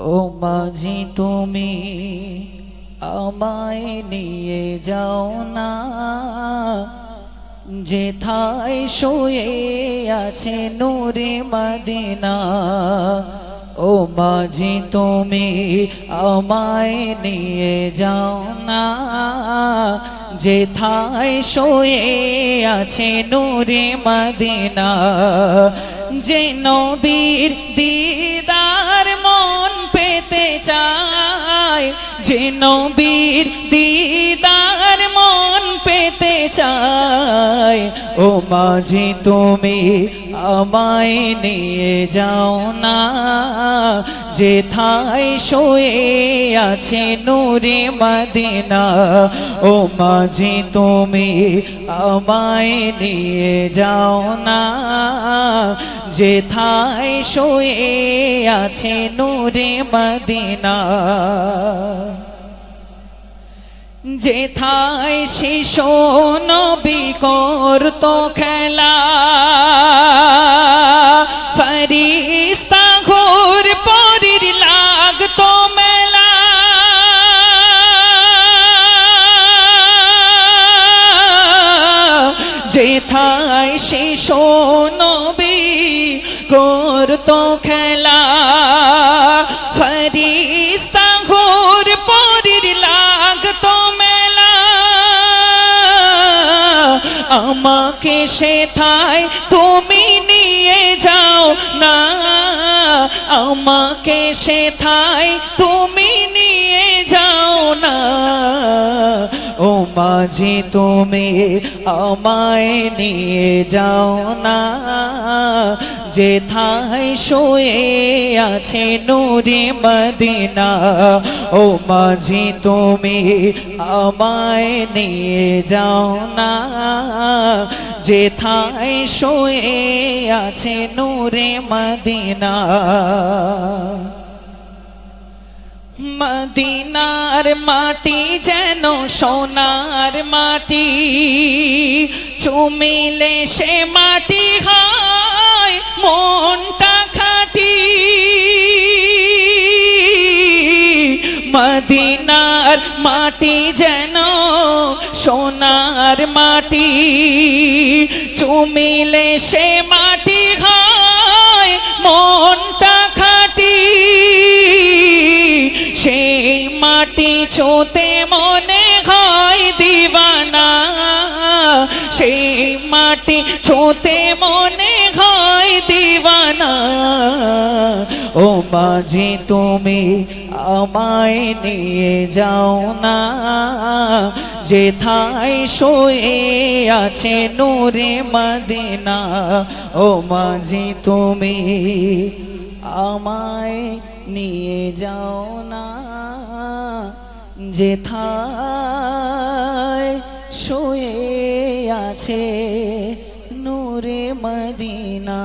ও মাঝি, তুমি আমায় নিয়ে যাও না। যেথায় শুয়ে আছে নূরে মদিনা, ও মাঝি, তুমি আমায় নিয়ে যাও না। যে যেথায় শুয়ে আছে নূরে মদিনা, যে নবীর দিদার যে নবীর দিদার ও মাঝি, তুমি আমায় নিয়ে যাও না। যেথায় শোয়ে আছে নূরে মদিনা, ও মাঝি, তুমি আমায় নিয়ে যাও না। যেথায় শোয়ে আছে নূরে মদিনা। যেথায় শিশু নবী করত খেলা। ফরিস্তা ঘোর পরির লাগতো মেলা। যেথায় শিশু নবী করত খেলা। আমাকে সেথায় তুমি নিয়ে যাও না। আমাকে সেথায় তুমি নিয়ে যাও না। ও মাঝি তুমি আমায় নিয়ে যাও না। যেথায় শোয়ে আছে নূরে মদিনা, ও মাঝি তুমি আমায় নিয়ে যাও না। যেথায় শোয়ে আছে নূরে মদিনা, মদিনার মাটি যেন সোনার মাটি, চুমিলে সে মাটি হয় মনটা খাটি। মদিনার মাটি যেন সোনার মাটি। চুমিলে সে মাটি হয় মনটা খাটি। সেই মাটি ছোতে মনে হয় দিবানা। সেই মাটি ছোতে মনে মাঝি তুমি আমায় নিয়ে যাও না। যেথায় শোয়ে আছে নূরে মদিনা, ও মাঝি তুমি আমায় নিয়ে যাও না। যেথায় শোয়ে আছে নূরে মদিনা।